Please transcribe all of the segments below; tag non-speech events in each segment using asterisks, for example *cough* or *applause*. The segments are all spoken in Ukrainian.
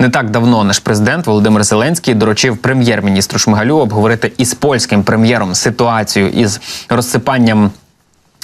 Не так давно наш президент Володимир Зеленський доручив прем'єр-міністру Шмигалю обговорити із польським прем'єром ситуацію із розсипанням.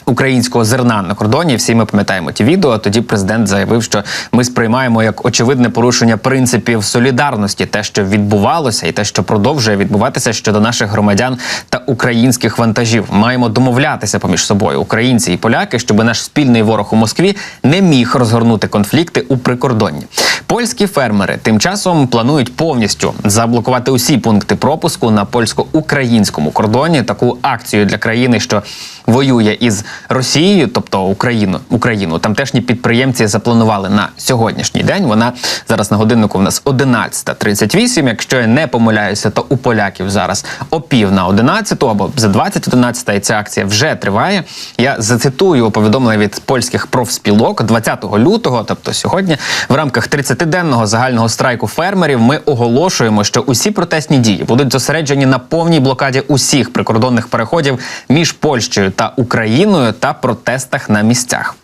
Українського зерна на кордоні всі ми пам'ятаємо ті відео. Тоді президент заявив, що ми сприймаємо як очевидне порушення принципів солідарності, те, що відбувалося, і те, що продовжує відбуватися щодо наших громадян та українських вантажів. Маємо домовлятися поміж собою, українці і поляки, щоб наш спільний ворог у Москві не міг розгорнути конфлікти у прикордонні. Польські фермери тим часом планують повністю заблокувати усі пункти пропуску на польсько-українському кордоні. Таку акцію для країни, що воює із Росією, тобто Україну, Україну. Тамтешні підприємці запланували на сьогоднішній день. Вона зараз на годиннику в нас 11.38. Якщо я не помиляюся, то у поляків зараз о пів на 11 або за 20.11, і ця акція вже триває. Я зацитую повідомлення від польських профспілок 20 лютого, тобто сьогодні, в рамках 30-денного загального страйку фермерів, ми оголошуємо, що усі протестні дії будуть зосереджені на повній блокаді усіх прикордонних переходів між Польщею та Україною та протестах на місцях.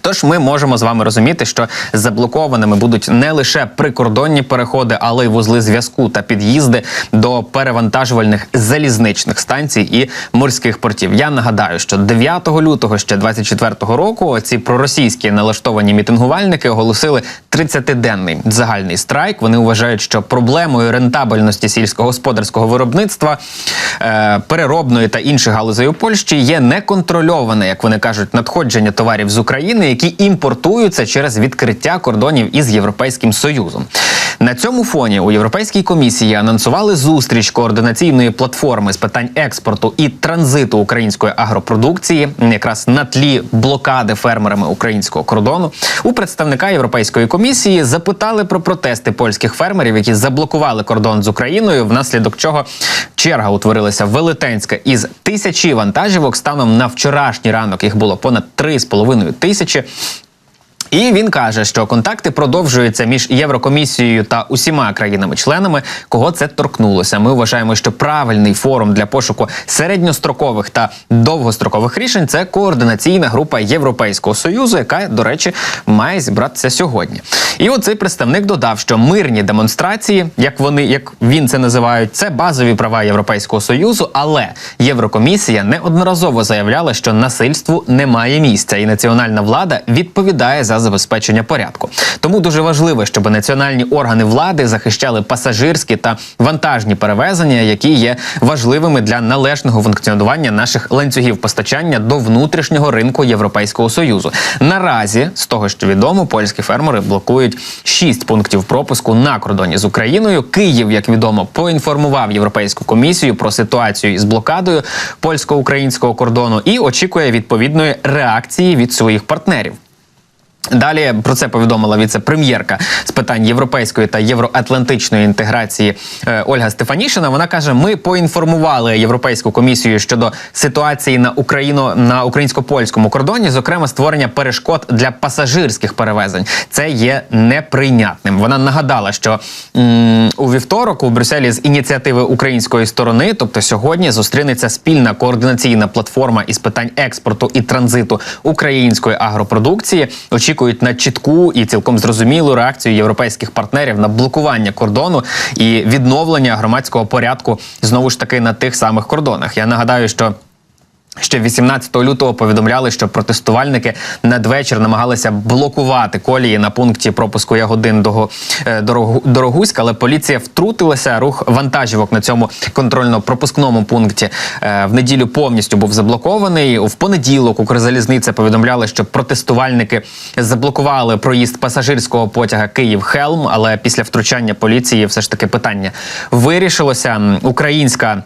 Тож ми можемо з вами розуміти, що заблокованими будуть не лише прикордонні переходи, але й вузли зв'язку та під'їзди до перевантажувальних залізничних станцій і морських портів. Я нагадаю, що 9 лютого ще 24-го року ці проросійські налаштовані мітингувальники оголосили 30-денний загальний страйк. Вони вважають, що проблемою рентабельності сільськогосподарського виробництва, е, переробної та інших галузей у Польщі є неконтрольоване, як вони кажуть, надходження товарів з України які імпортуються через відкриття кордонів із Європейським Союзом. На цьому фоні у Європейській комісії анонсували зустріч координаційної платформи з питань експорту і транзиту української агропродукції, якраз на тлі блокади фермерами українського кордону. У представника Європейської комісії запитали про протести польських фермерів, які заблокували кордон з Україною, внаслідок чого черга утворилася велетенська із тисячі вантажівок. Станом на вчорашній ранок їх було понад 3,5 тисячі півночі і він каже, що контакти продовжуються між Єврокомісією та усіма країнами-членами, кого це торкнулося. Ми вважаємо, що правильний форум для пошуку середньострокових та довгострокових рішень це координаційна група Європейського союзу, яка, до речі, має зібратися сьогодні. І оцей представник додав, що мирні демонстрації, як вони як він це називають, це базові права Європейського союзу. Але Єврокомісія неодноразово заявляла, що насильству немає місця, і національна влада відповідає за забезпечення порядку. Тому дуже важливо, щоб національні органи влади захищали пасажирські та вантажні перевезення, які є важливими для належного функціонування наших ланцюгів постачання до внутрішнього ринку Європейського союзу. Наразі з того, що відомо, польські фермери блокують шість пунктів пропуску на кордоні з Україною. Київ, як відомо, поінформував європейську комісію про ситуацію із блокадою польсько-українського кордону і очікує відповідної реакції від своїх партнерів. Далі про це повідомила віце-прем'єрка з питань європейської та євроатлантичної інтеграції е, Ольга Стефанішина. Вона каже: ми поінформували європейську комісію щодо ситуації на Україно на українсько-польському кордоні, зокрема створення перешкод для пасажирських перевезень. Це є неприйнятним. Вона нагадала, що м у вівторок у Брюсселі з ініціативи української сторони, тобто сьогодні, зустрінеться спільна координаційна платформа із питань експорту і транзиту української агропродукції. Очікує очікують на чітку і цілком зрозумілу реакцію європейських партнерів на блокування кордону і відновлення громадського порядку знову ж таки на тих самих кордонах. Я нагадаю, що. Ще 18 лютого повідомляли, що протестувальники надвечір намагалися блокувати колії на пункті пропуску Ягодин е, Дорогуська, але поліція втрутилася. Рух вантажівок на цьому контрольно-пропускному пункті е, в неділю повністю був заблокований. В понеділок Укрзалізниця повідомляли, що протестувальники заблокували проїзд пасажирського потяга Київ Хелм. Але після втручання поліції все ж таки питання вирішилося. Українська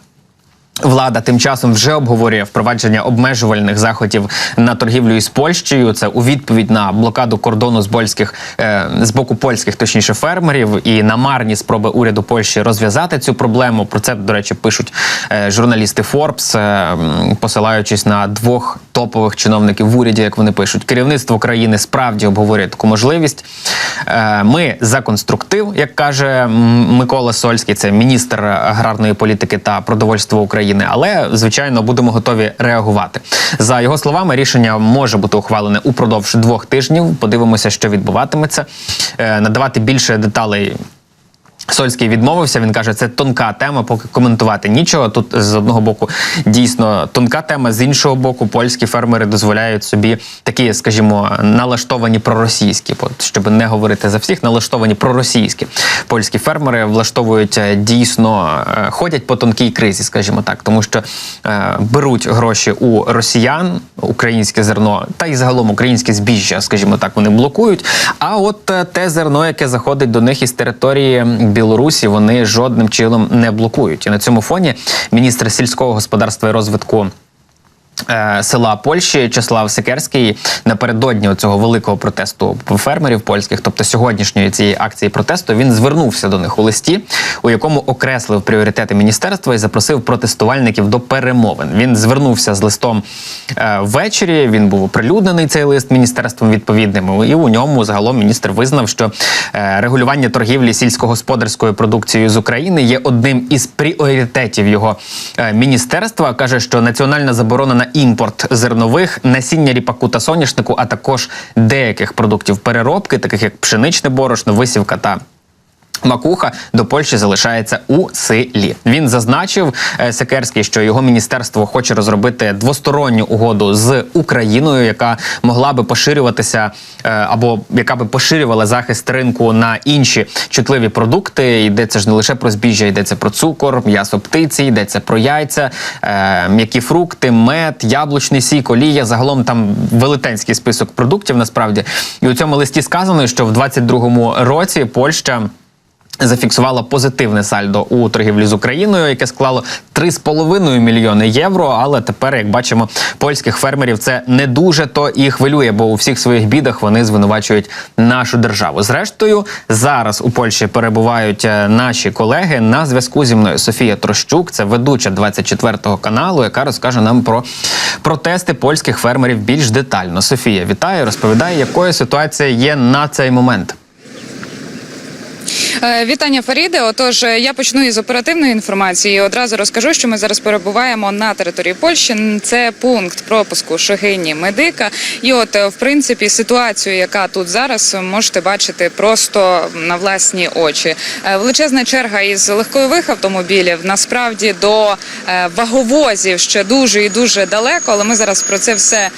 Влада тим часом вже обговорює впровадження обмежувальних заходів на торгівлю із Польщею. Це у відповідь на блокаду кордону з польських е, з боку польських, точніше фермерів, і на марні спроби уряду Польщі розв'язати цю проблему. Про це до речі пишуть е, журналісти Forbes, е, посилаючись на двох топових чиновників в уряді, як вони пишуть, керівництво країни справді обговорює таку можливість. Ми за конструктив, як каже Микола Сольський, це міністр аграрної політики та продовольства України України, але звичайно будемо готові реагувати. За його словами, рішення може бути ухвалене упродовж двох тижнів. Подивимося, що відбуватиметься. Е, Надавати більше деталей. Сольський відмовився. Він каже, це тонка тема, поки коментувати нічого. Тут з одного боку дійсно тонка тема, з іншого боку, польські фермери дозволяють собі такі, скажімо, налаштовані проросійські, щоб не говорити за всіх, налаштовані проросійські польські фермери влаштовують е, дійсно е, ходять по тонкій кризі, скажімо так, тому що е, беруть гроші у росіян, українське зерно, та й загалом українське збіжжя, скажімо так, вони блокують. А от е, те зерно, яке заходить до них із території Білорусі, вони жодним чином не блокують. І на цьому фоні міністр сільського господарства і розвитку. Е, Села Польщі Числав Секерський напередодні цього великого протесту фермерів польських, тобто сьогоднішньої цієї акції протесту, він звернувся до них у листі, у якому окреслив пріоритети міністерства і запросив протестувальників до перемовин. Він звернувся з листом е, ввечері. Він був оприлюднений цей лист міністерством відповідним. І у ньому загалом міністр визнав, що е, регулювання торгівлі сільськогосподарською продукцією з України є одним із пріоритетів його міністерства. каже, що національна заборона на імпорт зернових, насіння ріпаку та соняшнику, а також деяких продуктів переробки, таких як пшеничне борошно, висівка та. Макуха до Польщі залишається у силі. Він зазначив е, Секерський, що його міністерство хоче розробити двосторонню угоду з Україною, яка могла би поширюватися е, або яка би поширювала захист ринку на інші чутливі продукти. Йдеться ж не лише про збіжжя, йдеться про цукор, м'ясо птиці, йдеться про яйця, е, м'які фрукти, мед, яблучний сік, олія. Загалом там велетенський список продуктів. Насправді, і у цьому листі сказано, що в 22-му році Польща. Зафіксувала позитивне сальдо у торгівлі з Україною, яке склало 3,5 мільйони євро. Але тепер, як бачимо, польських фермерів це не дуже то і хвилює, бо у всіх своїх бідах вони звинувачують нашу державу. Зрештою, зараз у Польщі перебувають е, наші колеги на зв'язку зі мною. Софія Трощук, це ведуча 24-го каналу, яка розкаже нам про протести польських фермерів більш детально. Софія, вітаю, розповідає, якою ситуація є на цей момент. Е, Вітання Фаріде. Отож, е, я почну із оперативної інформації. Одразу розкажу, що ми зараз перебуваємо на території Польщі. Це пункт пропуску Шегині Медика. І, от, е, в принципі, ситуацію, яка тут зараз, можете бачити просто на власні очі. Величезна черга із легкових автомобілів. Насправді до ваговозів ще дуже і дуже далеко. Але ми зараз про це все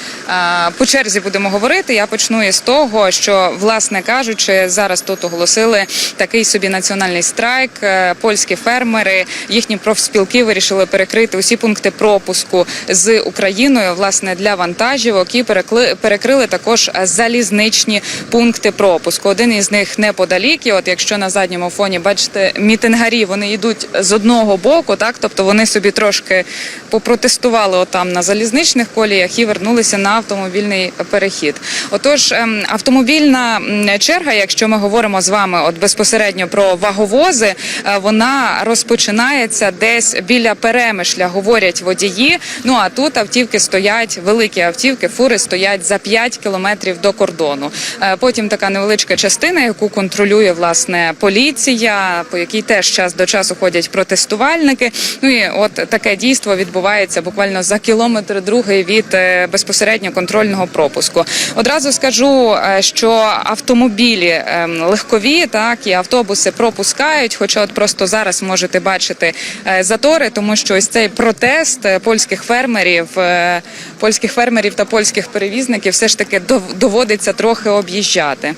по черзі будемо говорити. Я почну із того, що, власне кажучи, зараз тут оголосили такий собі національний страйк. Е, Польські фермери, їхні профспілки вирішили перекрити усі пункти пропуску з Україною, власне, для вантажівок і перекли, перекрили також залізничні пункти пропуску. Один із них неподалік. І от якщо на задньому фоні бачите мітингарі, вони йдуть з одного боку, так тобто вони собі трошки попротестували отам на залізничних коліях і вернулися на автомобільний перехід. Отож, ем, автомобільна черга, якщо ми говоримо з вами, от безпосередньо про ваговози, е, вона розпочинається десь біля перемишля, говорять водії. Ну а тут автівки стоять, великі автівки, фури стоять за 5 кілометрів до кордону. Е, Потім така невеличка частина, яку контролює власне поліція, по якій теж час до часу ходять протестувальники. Ну і от таке дійство відбувається буквально за кілометр другий від е, безпосередньо контрольного пропуску. Одразу скажу, що автомобілі ем, легкові, так і автобуси пропускають. Хоча, от просто зараз можете бачити е, затори, тому що ось цей протест е, польських фермерів, е, польських фермерів та польських перевізників все ж таки дов- доводиться трохи об'їжджати.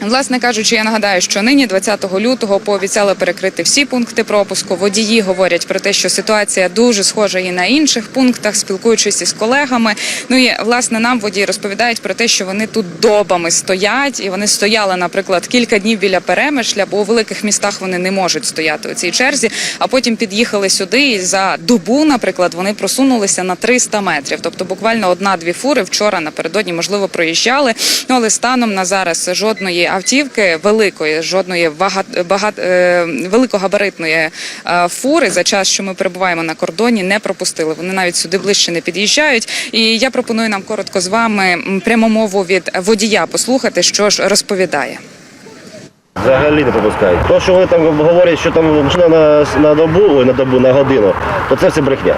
Власне кажучи, я нагадаю, що нині, 20 лютого, пообіцяли перекрити всі пункти пропуску. Водії говорять про те, що ситуація дуже схожа і на інших пунктах, спілкуючись із колегами. Ну і власне нам водії розповідають про те, що вони тут добами стоять, і вони стояли, наприклад, кілька днів біля перемишля, бо у великих містах вони не можуть стояти у цій черзі. А потім під'їхали сюди, і за добу, наприклад, вони просунулися на 300 метрів. Тобто, буквально одна-дві фури вчора напередодні можливо проїжджали. Ну але станом на зараз жодної автівки великої, жодної е, великогабаритної е, фури за час, що ми перебуваємо на кордоні, не пропустили. Вони навіть сюди ближче не під'їжджають. І я пропоную нам коротко з вами прямомову від водія послухати, що ж розповідає. Взагалі не пропускають. То, що вони там говорять, що там машина на, на добу, ой, на добу, на годину, то це все брехня.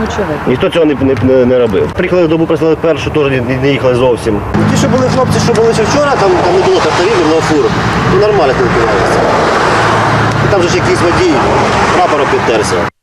Ну? Ніхто цього не, не, не робив. Приїхали добу, прислали першу, теж не, не їхали зовсім. Ті, що були хлопці, що були ще вчора, там, там не було тракторів, не було фур. Ну нормально спілкувалися. Там же ж якийсь водій прапором підтерся.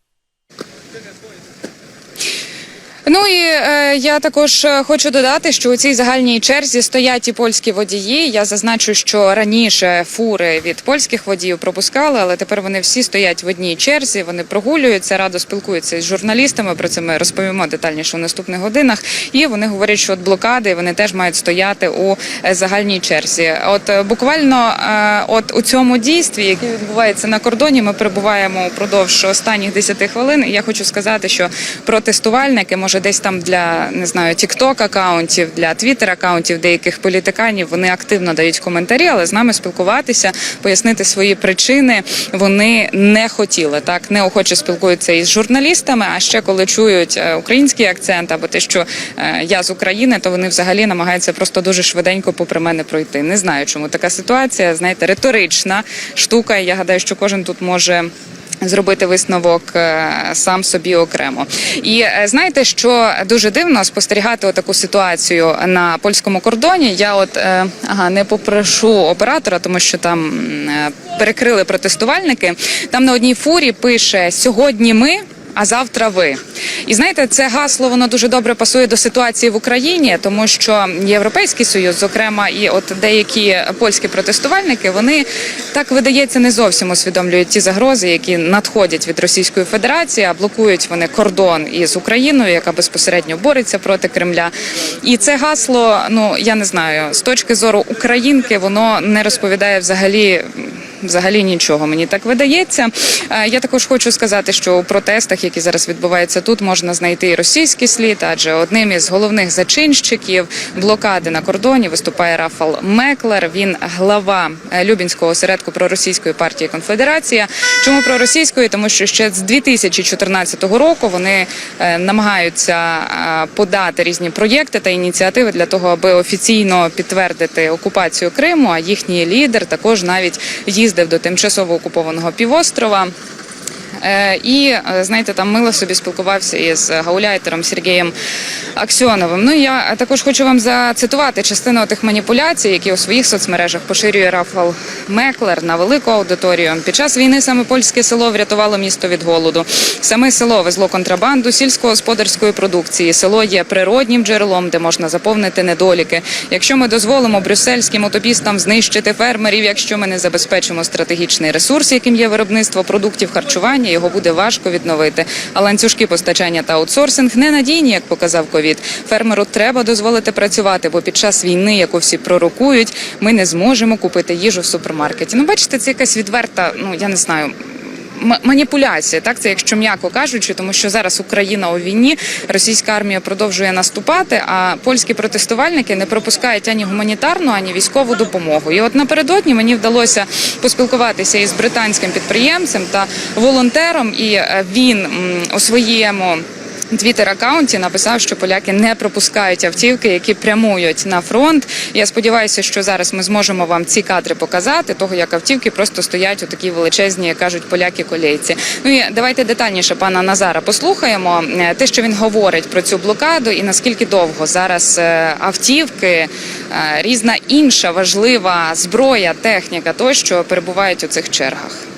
Ну і е, я також е, хочу додати, що у цій загальній черзі стоять і польські водії. Я зазначу, що раніше фури від польських водіїв пропускали, але тепер вони всі стоять в одній черзі. Вони прогулюються, радо спілкуються з журналістами. Про це ми розповімо детальніше у наступних годинах. І вони говорять, що от блокади вони теж мають стояти у е, загальній черзі. От е, буквально, е, от у цьому дійстві, яке відбувається на кордоні, ми перебуваємо упродовж останніх 10 хвилин. І я хочу сказати, що протестувальники, може, десь там для не знаю, тікток акаунтів, для твіттер акаунтів деяких політиканів, вони активно дають коментарі, але з нами спілкуватися, пояснити свої причини вони не хотіли. Так неохоче спілкуються із журналістами. А ще коли чують е, український акцент або те, що е, я з України, то вони взагалі намагаються просто дуже швиденько попри мене пройти. Не знаю, чому така ситуація. Знаєте, риторична штука. Я гадаю, що кожен тут може. Зробити висновок е, сам собі окремо, і е, знаєте, що дуже дивно спостерігати таку ситуацію на польському кордоні. Я от е, ага не попрошу оператора, тому що там перекрили протестувальники. Там на одній фурі пише сьогодні ми. А завтра ви і знаєте, це гасло воно дуже добре пасує до ситуації в Україні, тому що Європейський союз, зокрема, і от деякі польські протестувальники, вони так видається не зовсім усвідомлюють ті загрози, які надходять від Російської Федерації, а блокують вони кордон із Україною, яка безпосередньо бореться проти Кремля. І це гасло, ну я не знаю, з точки зору українки, воно не розповідає взагалі. Взагалі нічого мені так видається. Е, Я також хочу сказати, що у протестах, які зараз відбуваються тут, можна знайти і російський слід, адже одним із головних зачинщиків блокади на кордоні виступає Рафал Меклер. Він глава е, Любінського осередку проросійської партії Конфедерація. Чому проросійської? Тому що ще з 2014 року вони е, намагаються подати різні проєкти та ініціативи для того, аби офіційно підтвердити окупацію Криму. А їхній лідер також навіть їздив до тимчасово окупованого півострова. Е, І е, знаєте, там мило собі спілкувався із гауляйтером Сергієм Аксьоновим. Ну я також хочу вам зацитувати частину тих маніпуляцій, які у своїх соцмережах поширює Рафал Меклер на велику аудиторію. Під час війни саме польське село врятувало місто від голоду. Саме село везло контрабанду сільськогосподарської продукції. Село є природнім джерелом, де можна заповнити недоліки. Якщо ми дозволимо брюссельським утопістам знищити фермерів, якщо ми не забезпечимо стратегічний ресурс, яким є виробництво продуктів харчування, його буде важко відновити. А ланцюжки постачання та аутсорсинг ненадійні, як показав ковід. Фермеру треба дозволити працювати, бо під час війни, яку всі пророкують, ми не зможемо купити їжу в супермаркеті. Ну, бачите, це якась відверта, ну я не знаю. Маніпуляція, так це якщо м'яко кажучи, тому що зараз Україна у війні, російська армія продовжує наступати, а польські протестувальники не пропускають ані гуманітарну, ані військову допомогу. І от напередодні мені вдалося поспілкуватися із британським підприємцем та волонтером, і е, він у своєму. Твіттер акаунті написав, що поляки не пропускають автівки, які прямують на фронт. Я сподіваюся, що зараз ми зможемо вам ці кадри показати, того як автівки просто стоять у такій величезній, як кажуть поляки, колейці. Ну і давайте детальніше пана Назара послухаємо е, те, що він говорить про цю блокаду, і наскільки довго зараз е, автівки, е, різна інша важлива зброя, техніка тощо перебувають у цих чергах.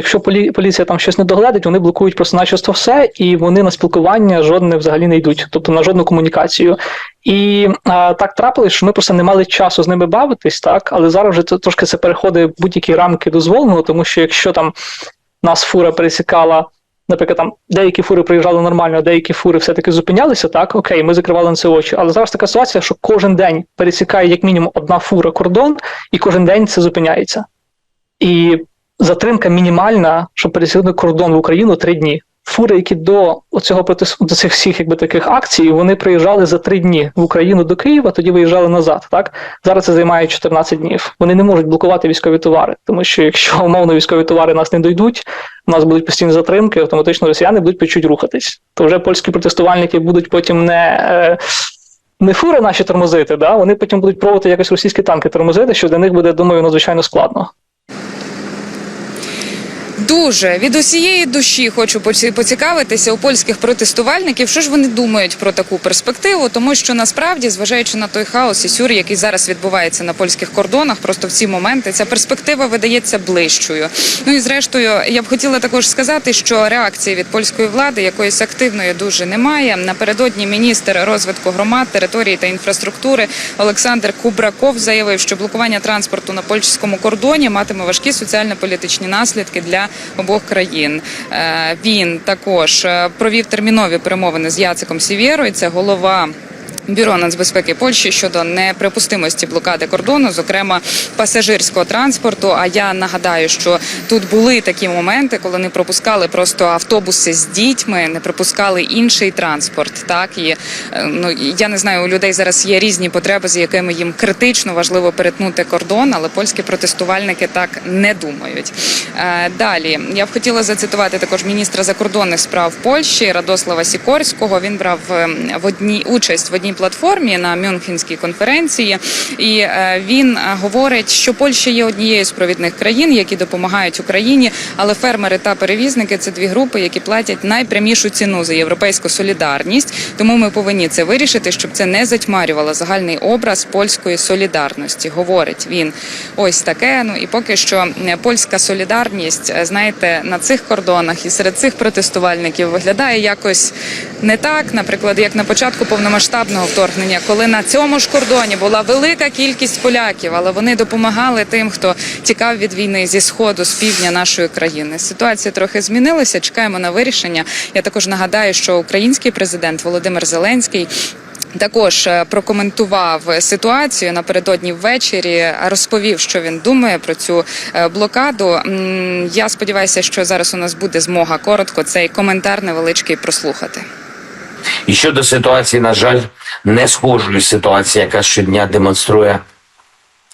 Якщо полі- поліція там щось не догледить, вони блокують просто начисто все, і вони на спілкування жодне взагалі не йдуть, тобто на жодну комунікацію. І а, так трапилось, що ми просто не мали часу з ними бавитись, так але зараз вже це трошки це переходить будь-які рамки дозволеного, тому що якщо там нас фура пересікала. Наприклад, там деякі фури приїжджали нормально, а деякі фури все-таки зупинялися, так, окей, ми закривали на це очі. Але зараз така ситуація, що кожен день пересікає як мінімум одна фура кордон, і кожен день це зупиняється. І затримка мінімальна, щоб пересягнути кордон в Україну три дні. Фури, які до цього до цих всіх якби таких акцій, вони приїжджали за три дні в Україну до Києва, тоді виїжджали назад. Так зараз це займає 14 днів. Вони не можуть блокувати військові товари, тому що якщо *laughs* умовно військові товари нас не дойдуть, у нас будуть постійні затримки, автоматично росіяни будуть почуть рухатись. То вже польські протестувальники будуть потім не. Е, не фури наші тормозити, да, вони потім будуть пробувати якось російські танки тормозити, що для них буде, думаю, надзвичайно складно. Дуже від усієї душі хочу поці- поцікавитися у польських протестувальників, що ж вони думають про таку перспективу, тому що насправді, зважаючи на той хаос і сюр, який зараз відбувається на польських кордонах, просто в ці моменти ця перспектива видається ближчою. Ну і зрештою, я б хотіла також сказати, що реакції від польської влади якоїсь активної дуже немає. Напередодні міністр розвитку громад, території та інфраструктури Олександр Кубраков заявив, що блокування транспорту на польському кордоні матиме важкі соціально-політичні наслідки для обох країн. Е, Він також е, провів термінові перемовини з Яциком Сівєрою. Це голова. Бюро нацбезпеки Польщі щодо неприпустимості блокади кордону, зокрема пасажирського транспорту. А я нагадаю, що тут були такі моменти, коли не пропускали просто автобуси з дітьми, не пропускали інший транспорт. Так і е, ну я не знаю, у людей зараз є різні потреби, з якими їм критично важливо перетнути кордон, але польські протестувальники так не думають. Е, Далі я б хотіла зацитувати також міністра закордонних справ Польщі Радослава Сікорського. Він брав е, в одній участь в одній платформі на Мюнхенській конференції, і е, він е, говорить, що Польща є однією з провідних країн, які допомагають Україні, але фермери та перевізники це дві групи, які платять найпрямішу ціну за європейську солідарність. Тому ми повинні це вирішити, щоб це не затьмарювало загальний образ польської солідарності. Говорить він ось таке. Ну і поки що е, польська солідарність, е, знаєте, на цих кордонах і серед цих протестувальників виглядає якось не так, наприклад, як на початку повномасштабного вторгнення, коли на цьому ж кордоні була велика кількість поляків, але вони допомагали тим, хто тікав від війни зі сходу, з півдня нашої країни. Ситуація трохи змінилася. Чекаємо на вирішення. Я також нагадаю, що український президент Володимир Зеленський. Також е, прокоментував ситуацію напередодні ввечері, розповів, що він думає про цю е, блокаду. Я сподіваюся, що зараз у нас буде змога коротко цей коментар невеличкий прослухати. І щодо ситуації, на жаль, не схожої ситуації, яка щодня демонструє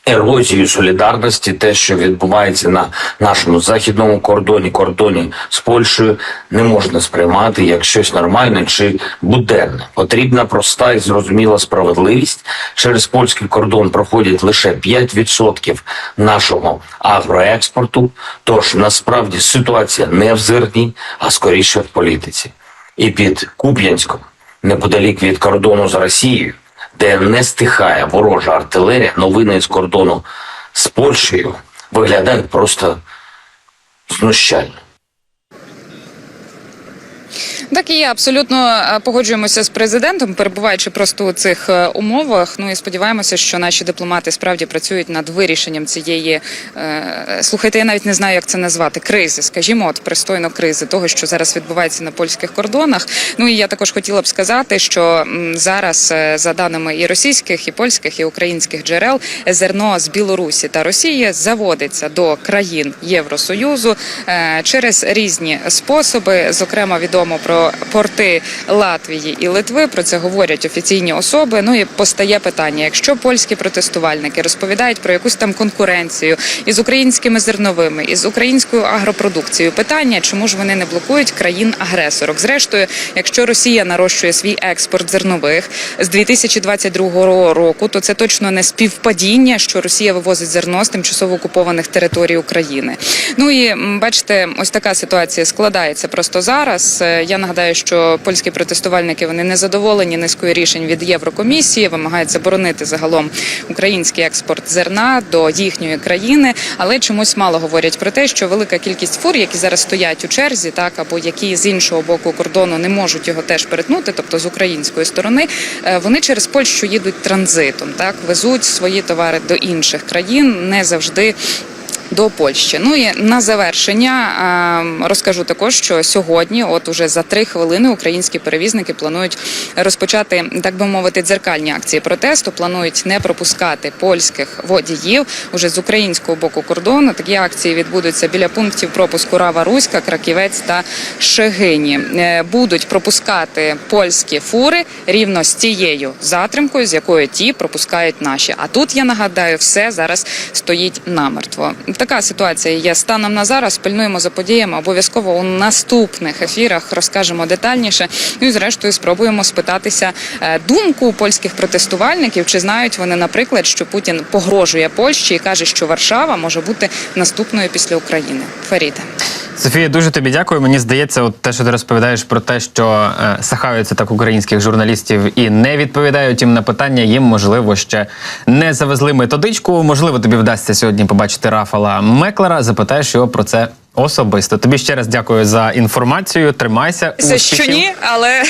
ерозію солідарності, те, що відбувається на нашому західному кордоні, кордоні з Польщею, не можна сприймати як щось нормальне чи буденне. Потрібна проста і зрозуміла справедливість. Через польський кордон проходять лише 5% нашого агроекспорту. Тож насправді ситуація не в зерні, а скоріше в політиці. І під Куп'янськом, неподалік від кордону з Росією, де не стихає ворожа артилерія, новини з кордону з Польщею виглядають просто знущально. Так і є, абсолютно е, погоджуємося з президентом, перебуваючи просто у цих е, умовах. Ну і сподіваємося, що наші дипломати справді працюють над вирішенням цієї е, слухайте. Я навіть не знаю, як це назвати кризи, скажімо, от пристойно кризи того, що зараз відбувається на польських кордонах. Ну і я також хотіла б сказати, що зараз, за даними і російських, і польських, і українських джерел, зерно з Білорусі та Росії заводиться до країн Євросоюзу через різні способи. Зокрема, відомо про порти Латвії і Литви. Про це говорять офіційні особи. Ну і постає питання: якщо польські протестувальники розповідають про якусь там конкуренцію із українськими зерновими, із українською агропродукцією, питання, чому ж вони не блокують країн-агресорок? Зрештою, якщо Росія нарощує свій експорт зернових з 2022 року, то це точно не співпадіння, що Росія вивозить зерно з тимчасово окупованих територій України. Ну і бачите, ось така ситуація складається просто зараз. Е, Я нагадаю, що польські протестувальники вони не задоволені низкою рішень від Єврокомісії, вимагають заборонити загалом український експорт зерна до їхньої країни, але чомусь мало говорять про те, що велика кількість фур, які зараз стоять у черзі, так або які з іншого боку кордону не можуть його теж перетнути, тобто з української сторони, е, вони через Польщу їдуть транзитом, так везуть свої товари до інших країн, не завжди. До Польщі. Ну і на завершення е, розкажу також, що сьогодні, от уже за три хвилини, українські перевізники планують розпочати, так би мовити, дзеркальні акції протесту. Планують не пропускати польських водіїв уже з українського боку кордону. Такі акції відбудуться біля пунктів пропуску Рава Руська, Краківець та Шегині. Е, Будуть пропускати польські фури рівно з тією затримкою, з якою ті пропускають наші. А тут я нагадаю, все зараз стоїть намертво. Така ситуація є станом на зараз. Пильнуємо за подіями. Обов'язково у наступних ефірах розкажемо детальніше. Ну і зрештою спробуємо спитатися е, думку польських протестувальників, чи знають вони, наприклад, що Путін погрожує Польщі і каже, що Варшава може бути наступною після України. Фаріде. Софія, дуже тобі дякую. Мені здається, от те, що ти розповідаєш про те, що е, сахаються так українських журналістів і не відповідають їм на питання, їм можливо ще не завезли методичку. Можливо, тобі вдасться сьогодні побачити Рафала Меклера. Запитаєш його про це особисто. Тобі ще раз дякую за інформацію. Тримайся Все, що ні, але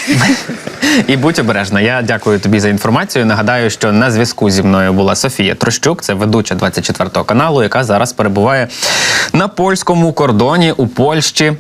*laughs* І будь обережна. Я дякую тобі за інформацію. Нагадаю, що на зв'язку зі мною була Софія Трощук, це ведуча 24 каналу, яка зараз перебуває на польському кордоні у Польщі.